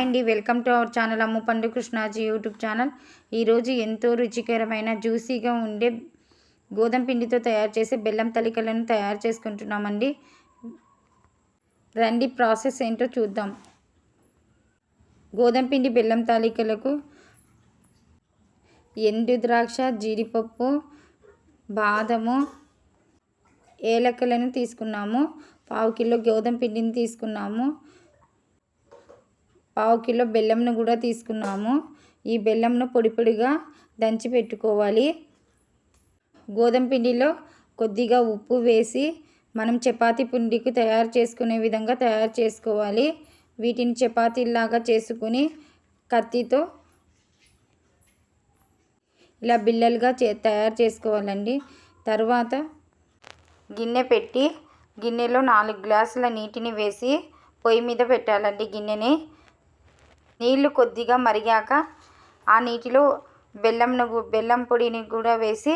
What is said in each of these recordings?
అండి. Welcome to our channel Ammu Pandu Krishnaji YouTube channel. ఈరోజు ఎంతో రుచికరమైన జ్యూసీగా ఉండే గోధుమ పిండితో తయారు చేసే బెల్లం తలికలను తయారు చేసుకుంటున్నామండి. రండి ప్రాసెస్ ఏంటో చూద్దాం. గోధుమ పిండి బెల్లం తాలికలకు ఎండు ద్రాక్ష జీడిపప్పు బాదము ఏలకలను తీసుకున్నాము. పావు కిలో గోధుమ పిండిని తీసుకున్నాము. పావు కిలో బెల్లంను కూడా తీసుకున్నాము. ఈ బెల్లంను పొడి పొడిగా దంచి పెట్టుకోవాలి. గోధుమ పిండిలో కొద్దిగా ఉప్పు వేసి మనం చపాతీ పిండికి తయారు చేసుకునే విధంగా తయారు చేసుకోవాలి. వీటిని చపాతీలాగా చేసుకుని కత్తితో ఇలా బిల్లలుగా చే తయారు చేసుకోవాలండి. తర్వాత గిన్నె పెట్టి గిన్నెలో నాలుగు గ్లాసుల నీటిని వేసి పొయ్యి మీద పెట్టాలండి గిన్నెని. నీళ్ళు కొద్దిగా మరిగాక ఆ నీటిలో బెల్లంను బెల్లం పొడిని కూడా వేసి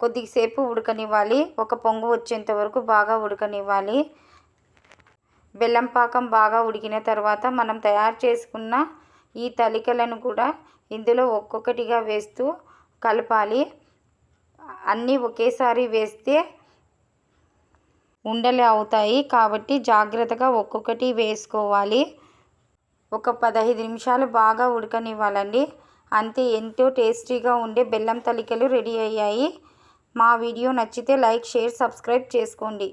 కొద్దిసేపు ఉడకనివ్వాలి. ఒక పొంగు వచ్చేంత వరకు బాగా ఉడకనివ్వాలి. బెల్లం పాకం బాగా ఉడికిన తర్వాత మనం తయారు చేసుకున్న ఈ తలికలను కూడా ఇందులో ఒక్కొక్కటిగా వేస్తూ కలపాలి. అన్నీ ఒకేసారి వేస్తే ఉండలు అవుతాయి కాబట్టి జాగ్రత్తగా ఒక్కొక్కటి వేసుకోవాలి. ఒక పదహైదు నిమిషాలు బాగా ఉడకనివ్వాలండి. అంతే ఎంతో టేస్టీగా ఉండే బెల్లం తలికలు రెడీ అయ్యాయి. మా వీడియో నచ్చితే లైక్ షేర్ సబ్స్క్రైబ్ చేసుకోండి.